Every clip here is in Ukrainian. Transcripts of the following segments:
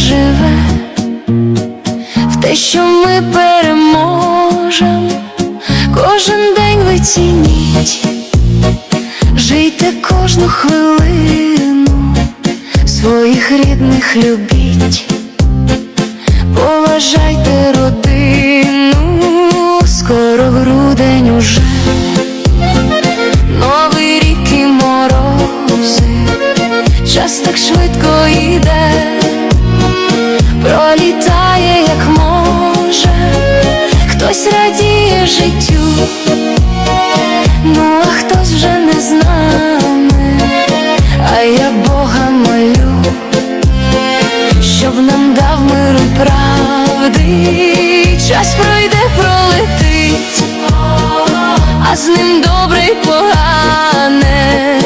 живе в те, що ми переможем, кожен день ви цініть, жийте кожну хвилину, своїх рідних любіть, поважайте родину, хтось радіє життю, ну а хтось вже не з нами, а я Бога молю, щоб нам дав миру правди, час пройде, пролетить а з ним добре й погане,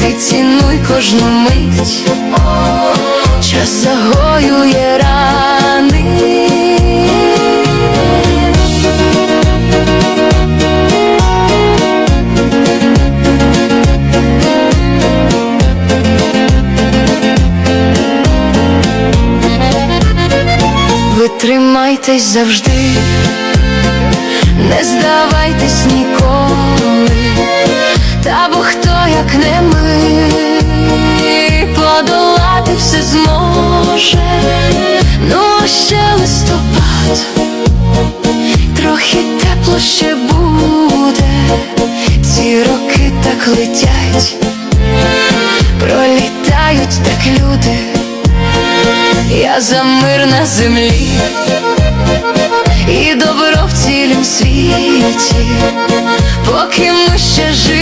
ти цінуй кожну мить, час загоює тримайтесь завжди. Не здавайтесь ніколи, та бо хто, як не ми, подолати все зможе, ну а ще листопад, трохи тепло ще буде, ці роки так летять, пролітають так люди, я за мир на землі і добро в цілім світі, поки ми ще живі,